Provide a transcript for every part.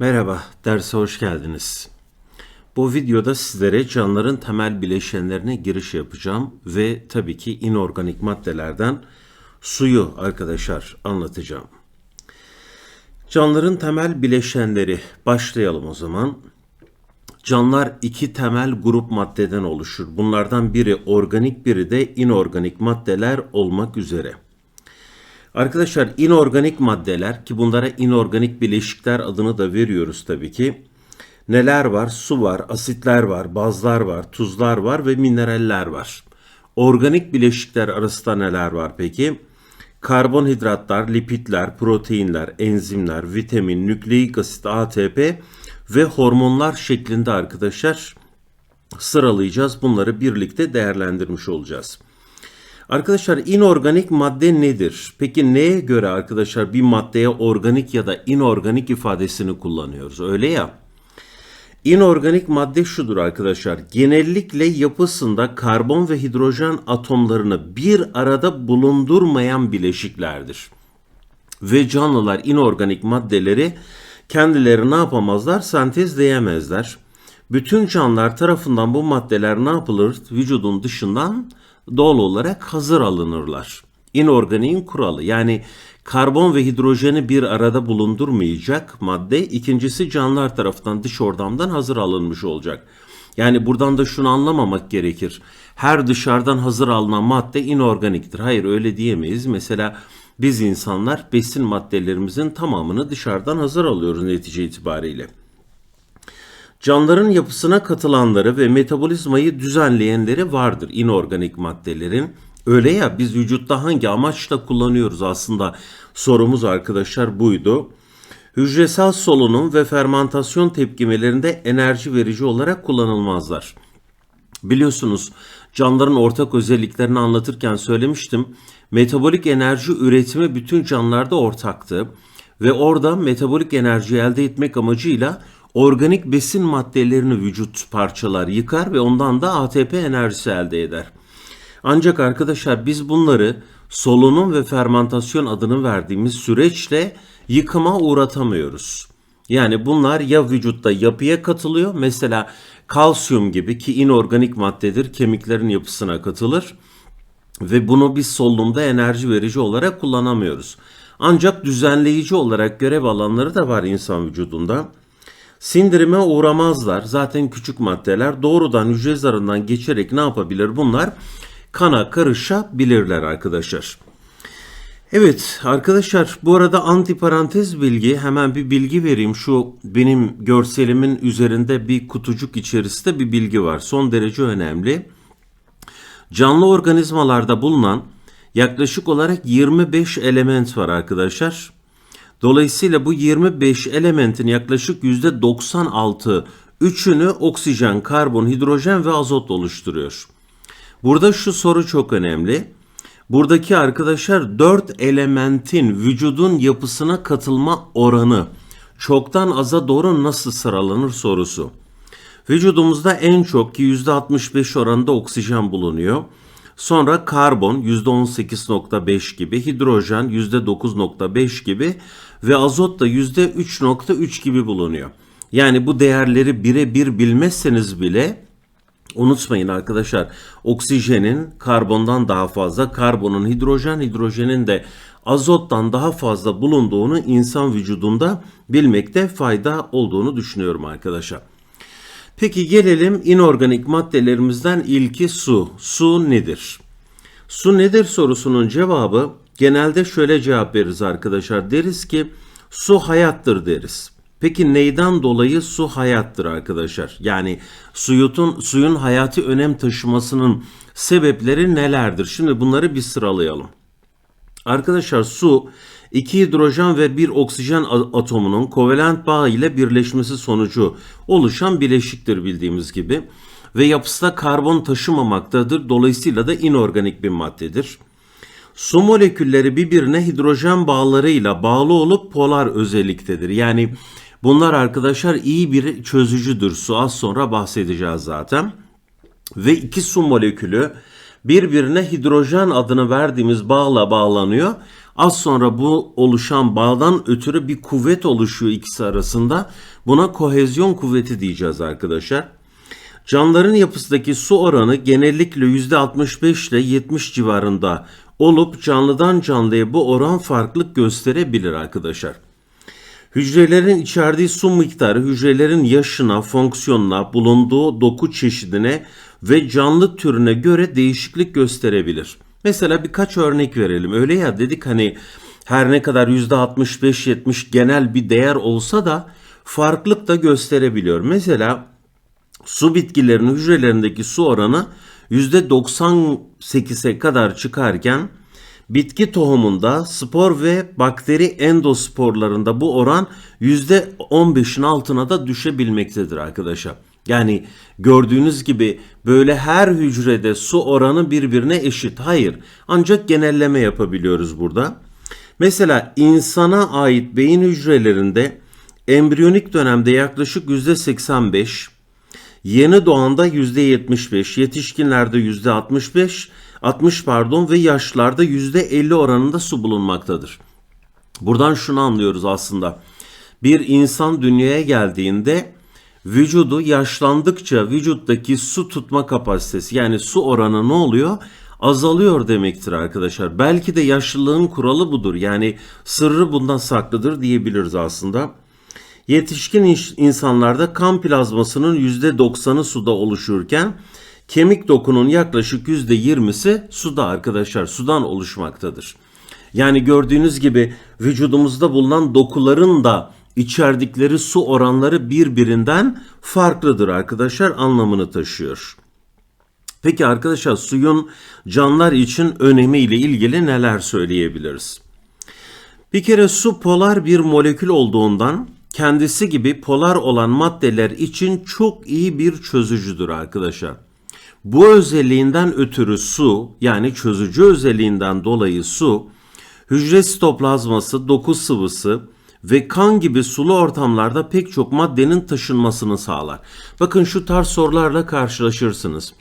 Merhaba, derse hoş geldiniz. Bu videoda sizlere canlıların temel bileşenlerine giriş yapacağım ve tabii ki inorganik maddelerden suyu arkadaşlar anlatacağım. Canlıların temel bileşenleri başlayalım o zaman. Canlılar iki temel grup maddeden oluşur. Bunlardan biri organik, biri de inorganik maddeler olmak üzere. Arkadaşlar inorganik maddeler ki bunlara inorganik bileşikler adını da veriyoruz tabii ki. Neler var? Su var, asitler var, bazlar var, tuzlar var ve mineraller var. Organik bileşikler arasında neler var peki? Karbonhidratlar, lipidler, proteinler, enzimler, vitamin, nükleik asit, ATP ve hormonlar şeklinde arkadaşlar sıralayacağız. Bunları birlikte değerlendirmiş olacağız. Arkadaşlar inorganik madde nedir? Peki neye göre arkadaşlar bir maddeye organik ya da inorganik ifadesini kullanıyoruz? Öyle ya. İnorganik madde şudur arkadaşlar. Genellikle yapısında karbon ve hidrojen atomlarını bir arada bulundurmayan bileşiklerdir. Ve canlılar inorganik maddeleri kendileri ne yapamazlar? Sentezleyemezler. Bütün canlılar tarafından bu maddeler ne yapılır? Vücudun dışından doğal olarak hazır alınırlar. İnorganiğin kuralı yani karbon ve hidrojeni bir arada bulundurmayacak madde ikincisi canlılar tarafından dış ortamdan hazır alınmış olacak. Yani buradan da şunu anlamamak gerekir. Her dışarıdan hazır alınan madde inorganiktir. Hayır öyle diyemeyiz. Mesela biz insanlar besin maddelerimizin tamamını dışarıdan hazır alıyoruz netice itibariyle. Canlıların yapısına katılanları ve metabolizmayı düzenleyenleri vardır inorganik maddelerin. Öyle ya biz vücutta hangi amaçla kullanıyoruz aslında sorumuz arkadaşlar buydu. Hücresel solunum ve fermentasyon tepkimelerinde enerji verici olarak kullanılmazlar. Biliyorsunuz canlıların ortak özelliklerini anlatırken söylemiştim. Metabolik enerji üretimi bütün canlılarda ortaktı ve orada metabolik enerji elde etmek amacıyla organik besin maddelerini vücut parçalar yıkar ve ondan da ATP enerjisi elde eder. Ancak arkadaşlar biz bunları solunum ve fermentasyon adını verdiğimiz süreçle yıkıma uğratamıyoruz. Yani bunlar ya vücutta yapıya katılıyor mesela kalsiyum gibi ki inorganik maddedir kemiklerin yapısına katılır ve bunu biz solunumda enerji verici olarak kullanamıyoruz. Ancak düzenleyici olarak görev alanları da var insan vücudunda. Sindirime uğramazlar. Zaten küçük maddeler doğrudan hücre zarından geçerek ne yapabilir bunlar? Kana karışabilirler arkadaşlar. Evet arkadaşlar bu arada antiparantez bilgi hemen bir bilgi vereyim. Şu benim görselimin üzerinde bir kutucuk içerisinde bir bilgi var. Son derece önemli. Canlı organizmalarda bulunan yaklaşık olarak 25 element var arkadaşlar. Dolayısıyla bu 25 elementin yaklaşık %96 üçünü oksijen, karbon, hidrojen ve azot oluşturuyor. Burada şu soru çok önemli. Buradaki arkadaşlar 4 elementin vücudun yapısına katılma oranı çoktan aza doğru nasıl sıralanır sorusu. Vücudumuzda en çok ki %65 oranında oksijen bulunuyor. Sonra karbon %18.5 gibi, hidrojen %9.5 gibi ve azot da %3.3 gibi bulunuyor. Yani bu değerleri birebir bilmezseniz bile unutmayın arkadaşlar oksijenin karbondan daha fazla, karbonun hidrojen, hidrojenin de azottan daha fazla bulunduğunu insan vücudunda bilmekte fayda olduğunu düşünüyorum arkadaşlar. Peki gelelim inorganik maddelerimizden ilki su. Su nedir? Su nedir sorusunun cevabı genelde şöyle cevap veririz arkadaşlar. Deriz ki su hayattır deriz. Peki neyden dolayı su hayattır arkadaşlar? Yani suyutun, suyun hayati önem taşımasının sebepleri nelerdir? Şimdi bunları bir sıralayalım. Arkadaşlar su iki hidrojen ve bir oksijen atomunun kovalent bağ ile birleşmesi sonucu oluşan bileşiktir bildiğimiz gibi ve yapısında karbon taşımamaktadır. Dolayısıyla da inorganik bir maddedir. Su molekülleri birbirine hidrojen bağlarıyla bağlı olup polar özelliktedir. Yani bunlar arkadaşlar iyi bir çözücüdür. Su az sonra bahsedeceğiz zaten. Ve iki su molekülü birbirine hidrojen adını verdiğimiz bağla bağlanıyor. Az sonra bu oluşan bağdan ötürü bir kuvvet oluşuyor ikisi arasında. Buna kohezyon kuvveti diyeceğiz arkadaşlar. Canlıların yapısındaki su oranı genellikle %65 ile 70 civarında olup canlıdan canlıya bu oran farklılık gösterebilir arkadaşlar. Hücrelerin içerdiği su miktarı hücrelerin yaşına, fonksiyonuna, bulunduğu doku çeşidine ve canlı türüne göre değişiklik gösterebilir. Mesela birkaç örnek verelim. Öyle ya dedik hani her ne kadar %65-70 genel bir değer olsa da farklılık da gösterebiliyor. Mesela su bitkilerinin hücrelerindeki su oranı %98'e kadar çıkarken bitki tohumunda spor ve bakteri endosporlarında bu oran %15'in altına da düşebilmektedir arkadaşlar. Yani gördüğünüz gibi böyle her hücrede su oranı birbirine eşit. Hayır. Ancak genelleme yapabiliyoruz burada. Mesela insana ait beyin hücrelerinde embriyonik dönemde yaklaşık %85, Yeni doğanda %75, yetişkinlerde %65, 60 pardon ve yaşlarda %50 oranında su bulunmaktadır. Buradan şunu anlıyoruz aslında. Bir insan dünyaya geldiğinde vücudu yaşlandıkça vücuttaki su tutma kapasitesi yani su oranı ne oluyor? Azalıyor demektir arkadaşlar. Belki de yaşlılığın kuralı budur. Yani sırrı bundan saklıdır diyebiliriz aslında. Yetişkin insanlarda kan plazmasının %90'ı suda oluşurken kemik dokunun yaklaşık %20'si suda arkadaşlar sudan oluşmaktadır. Yani gördüğünüz gibi vücudumuzda bulunan dokuların da içerdikleri su oranları birbirinden farklıdır arkadaşlar anlamını taşıyor. Peki arkadaşlar suyun canlılar için önemi ile ilgili neler söyleyebiliriz? Bir kere su polar bir molekül olduğundan kendisi gibi polar olan maddeler için çok iyi bir çözücüdür arkadaşlar. Bu özelliğinden ötürü su yani çözücü özelliğinden dolayı su hücre sitoplazması, doku sıvısı ve kan gibi sulu ortamlarda pek çok maddenin taşınmasını sağlar. Bakın şu tarz sorularla karşılaşırsınız.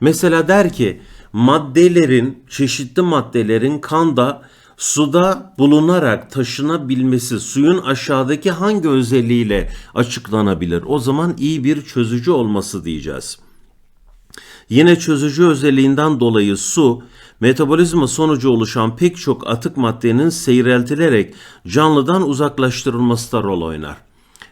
Mesela der ki maddelerin, çeşitli maddelerin kanda suda bulunarak taşınabilmesi suyun aşağıdaki hangi özelliğiyle açıklanabilir? O zaman iyi bir çözücü olması diyeceğiz. Yine çözücü özelliğinden dolayı su, metabolizma sonucu oluşan pek çok atık maddenin seyreltilerek canlıdan uzaklaştırılması da rol oynar.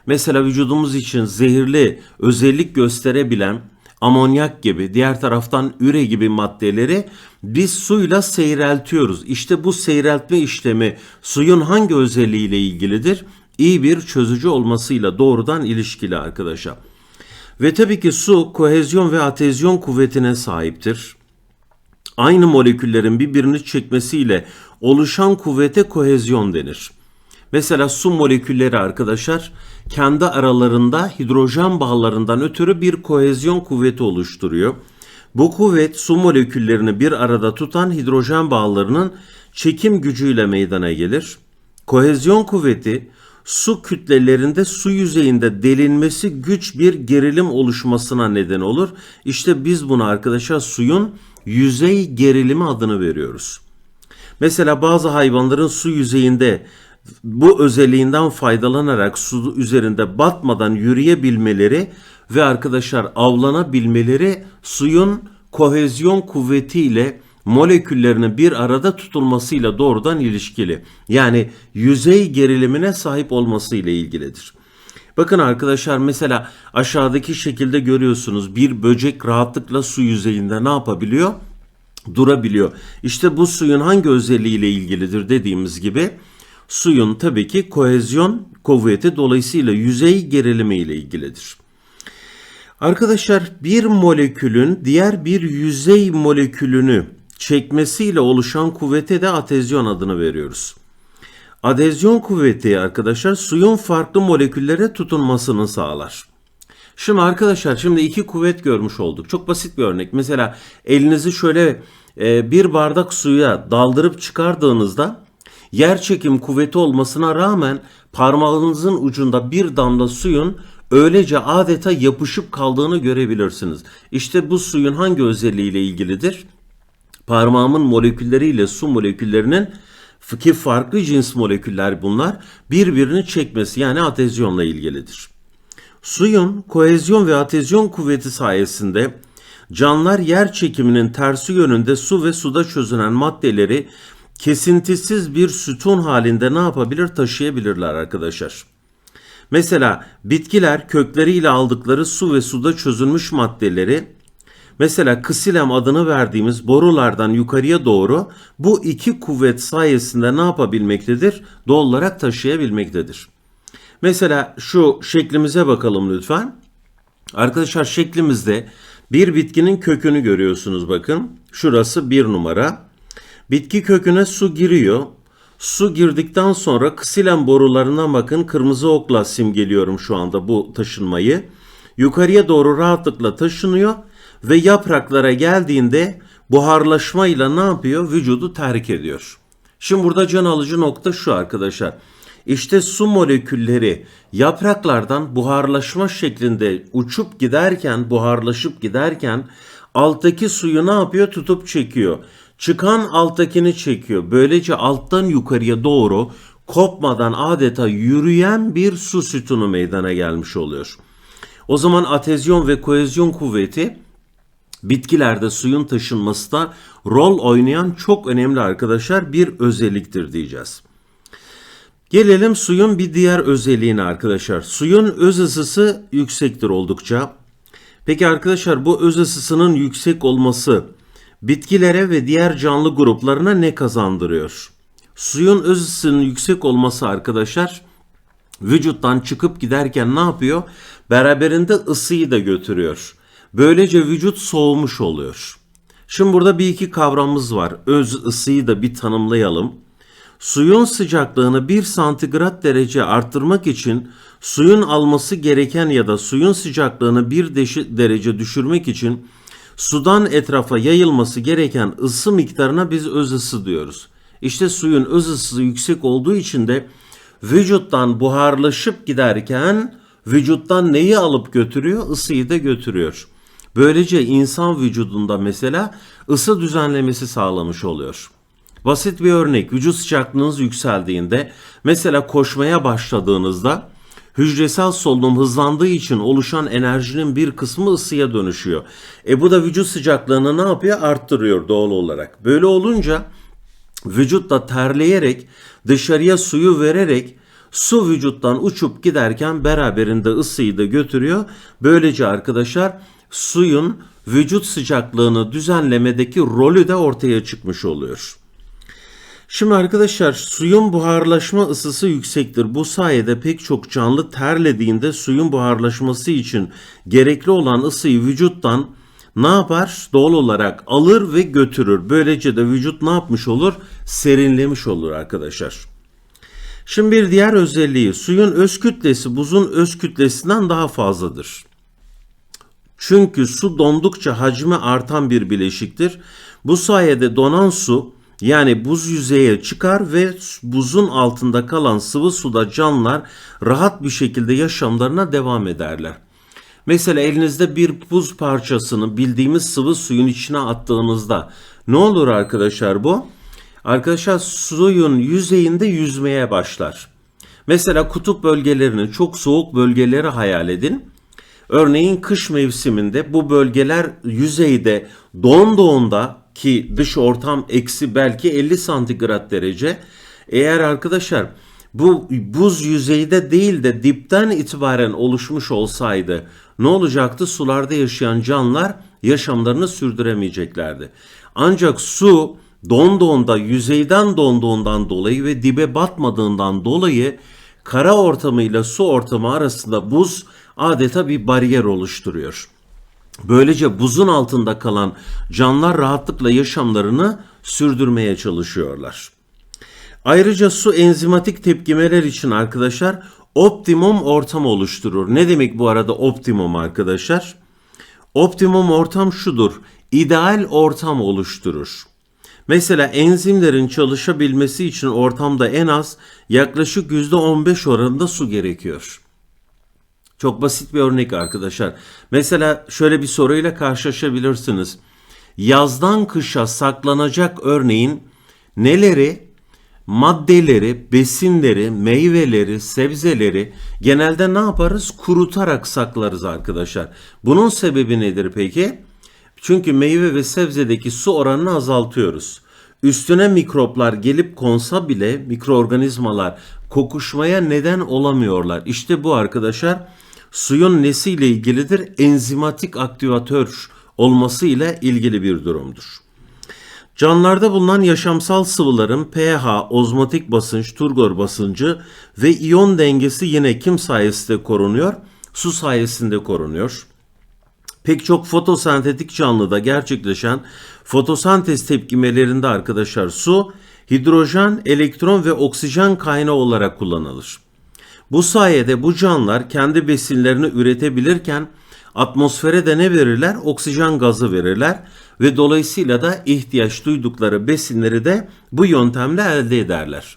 Mesela vücudumuz için zehirli özellik gösterebilen amonyak gibi, diğer taraftan üre gibi maddeleri biz suyla seyreltiyoruz. İşte bu seyreltme işlemi suyun hangi özelliğiyle ilgilidir? İyi bir çözücü olmasıyla doğrudan ilişkili arkadaşlar. Ve tabii ki su kohezyon ve atezyon kuvvetine sahiptir. Aynı moleküllerin birbirini çekmesiyle oluşan kuvvete kohezyon denir. Mesela su molekülleri arkadaşlar kendi aralarında hidrojen bağlarından ötürü bir kohezyon kuvveti oluşturuyor. Bu kuvvet su moleküllerini bir arada tutan hidrojen bağlarının çekim gücüyle meydana gelir. Kohezyon kuvveti su kütlelerinde su yüzeyinde delinmesi güç bir gerilim oluşmasına neden olur. İşte biz buna arkadaşlar suyun yüzey gerilimi adını veriyoruz. Mesela bazı hayvanların su yüzeyinde bu özelliğinden faydalanarak su üzerinde batmadan yürüyebilmeleri ve arkadaşlar avlanabilmeleri suyun kohezyon kuvvetiyle moleküllerinin bir arada tutulmasıyla doğrudan ilişkili. Yani yüzey gerilimine sahip olması ile ilgilidir. Bakın arkadaşlar mesela aşağıdaki şekilde görüyorsunuz bir böcek rahatlıkla su yüzeyinde ne yapabiliyor? Durabiliyor. İşte bu suyun hangi özelliğiyle ilgilidir dediğimiz gibi suyun tabii ki kohezyon kuvveti dolayısıyla yüzey gerilimi ile ilgilidir. Arkadaşlar bir molekülün diğer bir yüzey molekülünü çekmesiyle oluşan kuvvete de adezyon adını veriyoruz. Adezyon kuvveti arkadaşlar suyun farklı moleküllere tutunmasını sağlar. Şimdi arkadaşlar şimdi iki kuvvet görmüş olduk. Çok basit bir örnek. Mesela elinizi şöyle e, bir bardak suya daldırıp çıkardığınızda yer çekim kuvveti olmasına rağmen parmağınızın ucunda bir damla suyun öylece adeta yapışıp kaldığını görebilirsiniz. İşte bu suyun hangi özelliğiyle ilgilidir? Parmağımın molekülleriyle su moleküllerinin Ki farklı cins moleküller bunlar birbirini çekmesi yani atezyonla ilgilidir. Suyun kohezyon ve atezyon kuvveti sayesinde canlılar yer çekiminin tersi yönünde su ve suda çözünen maddeleri kesintisiz bir sütun halinde ne yapabilir taşıyabilirler arkadaşlar. Mesela bitkiler kökleriyle aldıkları su ve suda çözülmüş maddeleri mesela kısilem adını verdiğimiz borulardan yukarıya doğru bu iki kuvvet sayesinde ne yapabilmektedir? Doğal olarak taşıyabilmektedir. Mesela şu şeklimize bakalım lütfen. Arkadaşlar şeklimizde bir bitkinin kökünü görüyorsunuz bakın. Şurası bir numara. Bitki köküne su giriyor. Su girdikten sonra kısilen borularına bakın kırmızı okla simgeliyorum şu anda bu taşınmayı. Yukarıya doğru rahatlıkla taşınıyor ve yapraklara geldiğinde buharlaşmayla ne yapıyor? Vücudu terk ediyor. Şimdi burada can alıcı nokta şu arkadaşlar. İşte su molekülleri yapraklardan buharlaşma şeklinde uçup giderken, buharlaşıp giderken alttaki suyu ne yapıyor? Tutup çekiyor. Çıkan alttakini çekiyor. Böylece alttan yukarıya doğru kopmadan adeta yürüyen bir su sütunu meydana gelmiş oluyor. O zaman atezyon ve kohezyon kuvveti bitkilerde suyun taşınmasında rol oynayan çok önemli arkadaşlar bir özelliktir diyeceğiz. Gelelim suyun bir diğer özelliğine arkadaşlar. Suyun öz ısısı yüksektir oldukça. Peki arkadaşlar bu öz ısısının yüksek olması bitkilere ve diğer canlı gruplarına ne kazandırıyor? Suyun öz ısısının yüksek olması arkadaşlar vücuttan çıkıp giderken ne yapıyor? Beraberinde ısıyı da götürüyor. Böylece vücut soğumuş oluyor. Şimdi burada bir iki kavramımız var. Öz ısıyı da bir tanımlayalım. Suyun sıcaklığını 1 santigrat derece arttırmak için suyun alması gereken ya da suyun sıcaklığını 1 derece düşürmek için sudan etrafa yayılması gereken ısı miktarına biz öz ısı diyoruz. İşte suyun öz ısısı yüksek olduğu için de vücuttan buharlaşıp giderken vücuttan neyi alıp götürüyor? Isıyı da götürüyor. Böylece insan vücudunda mesela ısı düzenlemesi sağlamış oluyor. Basit bir örnek vücut sıcaklığınız yükseldiğinde mesela koşmaya başladığınızda hücresel solunum hızlandığı için oluşan enerjinin bir kısmı ısıya dönüşüyor. E bu da vücut sıcaklığını ne yapıyor? Arttırıyor doğal olarak. Böyle olunca vücut da terleyerek dışarıya suyu vererek su vücuttan uçup giderken beraberinde ısıyı da götürüyor. Böylece arkadaşlar suyun vücut sıcaklığını düzenlemedeki rolü de ortaya çıkmış oluyor. Şimdi arkadaşlar suyun buharlaşma ısısı yüksektir. Bu sayede pek çok canlı terlediğinde suyun buharlaşması için gerekli olan ısıyı vücuttan ne yapar? Doğal olarak alır ve götürür. Böylece de vücut ne yapmış olur? Serinlemiş olur arkadaşlar. Şimdi bir diğer özelliği suyun öz kütlesi buzun öz kütlesinden daha fazladır. Çünkü su dondukça hacmi artan bir bileşiktir. Bu sayede donan su yani buz yüzeye çıkar ve buzun altında kalan sıvı suda canlılar rahat bir şekilde yaşamlarına devam ederler. Mesela elinizde bir buz parçasını bildiğimiz sıvı suyun içine attığınızda ne olur arkadaşlar bu? Arkadaşlar suyun yüzeyinde yüzmeye başlar. Mesela kutup bölgelerini çok soğuk bölgeleri hayal edin. Örneğin kış mevsiminde bu bölgeler yüzeyde donduğunda ki dış ortam eksi belki 50 santigrat derece. Eğer arkadaşlar bu buz yüzeyde değil de dipten itibaren oluşmuş olsaydı ne olacaktı? Sularda yaşayan canlılar yaşamlarını sürdüremeyeceklerdi. Ancak su donduğunda, yüzeyden donduğundan dolayı ve dibe batmadığından dolayı kara ortamıyla su ortamı arasında buz adeta bir bariyer oluşturuyor. Böylece buzun altında kalan canlılar rahatlıkla yaşamlarını sürdürmeye çalışıyorlar. Ayrıca su enzimatik tepkimeler için arkadaşlar optimum ortam oluşturur. Ne demek bu arada optimum arkadaşlar? Optimum ortam şudur. İdeal ortam oluşturur. Mesela enzimlerin çalışabilmesi için ortamda en az yaklaşık %15 oranında su gerekiyor. Çok basit bir örnek arkadaşlar. Mesela şöyle bir soruyla karşılaşabilirsiniz. Yazdan kışa saklanacak örneğin neleri maddeleri, besinleri, meyveleri, sebzeleri genelde ne yaparız? Kurutarak saklarız arkadaşlar. Bunun sebebi nedir peki? Çünkü meyve ve sebzedeki su oranını azaltıyoruz. Üstüne mikroplar gelip konsa bile mikroorganizmalar kokuşmaya neden olamıyorlar. İşte bu arkadaşlar suyun nesiyle ilgilidir? Enzimatik aktivatör olması ile ilgili bir durumdur. Canlılarda bulunan yaşamsal sıvıların pH, ozmotik basınç, turgor basıncı ve iyon dengesi yine kim sayesinde korunuyor? Su sayesinde korunuyor. Pek çok fotosentetik canlıda gerçekleşen fotosentez tepkimelerinde arkadaşlar su, hidrojen, elektron ve oksijen kaynağı olarak kullanılır. Bu sayede bu canlılar kendi besinlerini üretebilirken atmosfere de ne verirler? Oksijen gazı verirler ve dolayısıyla da ihtiyaç duydukları besinleri de bu yöntemle elde ederler.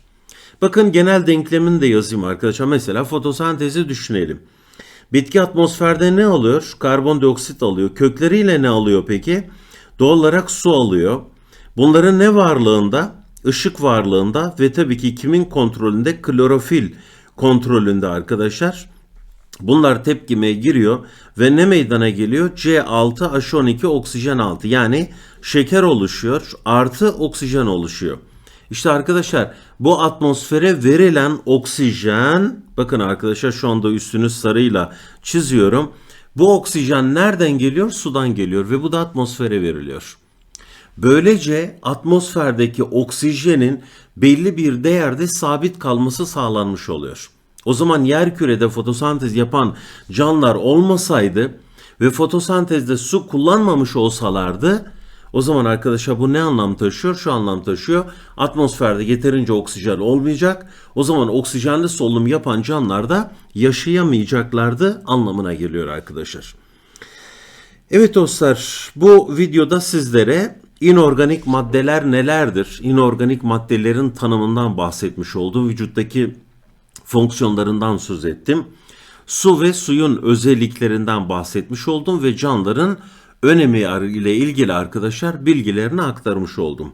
Bakın genel denklemini de yazayım arkadaşlar. Mesela fotosentezi düşünelim. Bitki atmosferde ne alıyor? Karbondioksit alıyor. Kökleriyle ne alıyor peki? Doğal olarak su alıyor. Bunların ne varlığında? Işık varlığında ve tabii ki kimin kontrolünde? Klorofil kontrolünde arkadaşlar. Bunlar tepkimeye giriyor ve ne meydana geliyor? C6H12 oksijen 6 yani şeker oluşuyor artı oksijen oluşuyor. İşte arkadaşlar bu atmosfere verilen oksijen bakın arkadaşlar şu anda üstünü sarıyla çiziyorum. Bu oksijen nereden geliyor? Sudan geliyor ve bu da atmosfere veriliyor. Böylece atmosferdeki oksijenin belli bir değerde sabit kalması sağlanmış oluyor. O zaman yer kürede fotosentez yapan canlılar olmasaydı ve fotosentezde su kullanmamış olsalardı o zaman arkadaşlar bu ne anlam taşıyor? Şu anlam taşıyor. Atmosferde yeterince oksijen olmayacak. O zaman oksijenli solunum yapan canlılar da yaşayamayacaklardı anlamına geliyor arkadaşlar. Evet dostlar bu videoda sizlere inorganik maddeler nelerdir? İnorganik maddelerin tanımından bahsetmiş oldum. Vücuttaki fonksiyonlarından söz ettim. Su ve suyun özelliklerinden bahsetmiş oldum ve canlıların önemi ile ilgili arkadaşlar bilgilerini aktarmış oldum.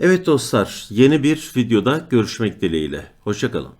Evet dostlar yeni bir videoda görüşmek dileğiyle. Hoşçakalın.